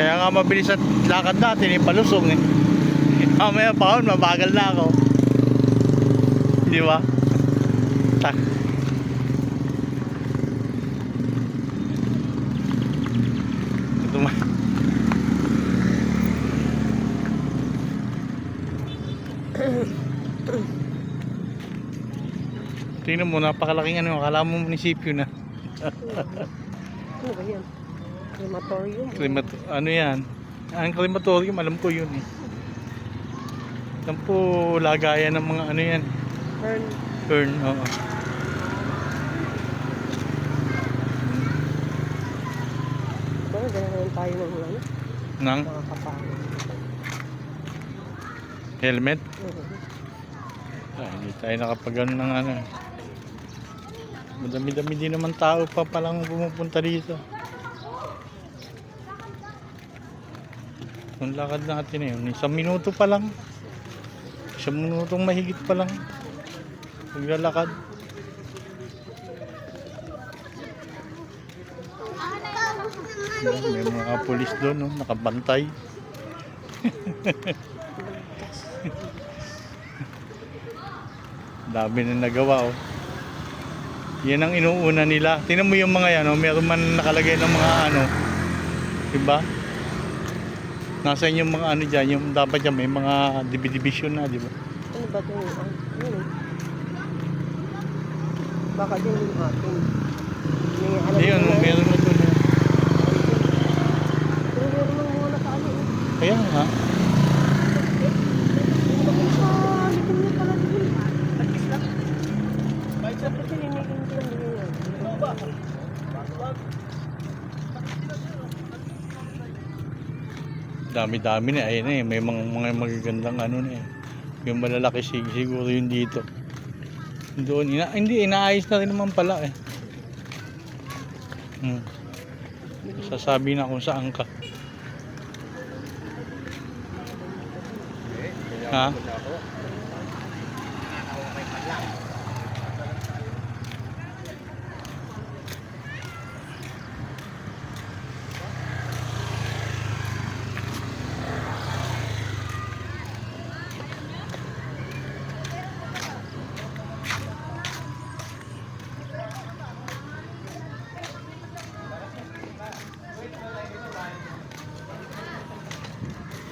Kaya nga mabilis at lakad natin, eh, palusong eh. Mamaya pa ako, mabagal na ako. Di ba? Tak. Ma. Tingnan mo, napakalaking ano, akala mo munisipyo na. Ano ba yan? Crematorium. Klimat ano yan? Ang crematorium, alam ko yun eh. Alam po, lagayan ng mga ano yan. Fern. Urn, oo. Ito, ganyan naman tayo ng ano, Nang mga kapangin. helmet. Mhm. Ay, hindi tayo nakapagano ng ano. Madami-dami din naman tao pa palang pumupunta dito. Yung lakad natin eh, isang minuto pa lang. Isang minutong mahigit pa lang. Paglalakad. May mga pulis doon, no? nakabantay. Dami na nagawa oh. Yan ang inuuna nila. Tingnan mo yung mga yan, oh. meron man nakalagay ng mga ano. 'Di ba? Nasaan yung mga ano diyan, yung dapat yan may mga division na, 'di ba? Ano ba ito? Ah, eh. Baka din yung atin. May alam Ayun, na- meron na eh. Pero meron lang mga nakaano eh. Kaya nga. Bakit sa likim niya pala din? Pagkis lang. Dapat sininikin ko lang din yan. Dami-dami na. Ayun eh, may mga, mga magagandang ano na eh. Yung malalaki sig- siguro yun dito. Doon, ina hindi, inaayos na rin naman pala eh. Hmm. Sasabi na kung saan ka. Ha?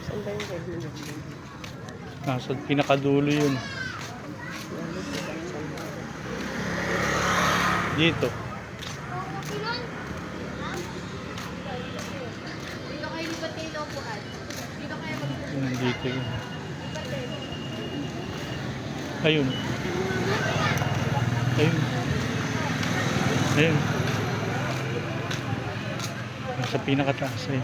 Saan ba yung red mo? Nasa pinakadulo yun. Dito. Nandito yun. Ayun. Ayun. Ayun. Nasa pinakataas eh.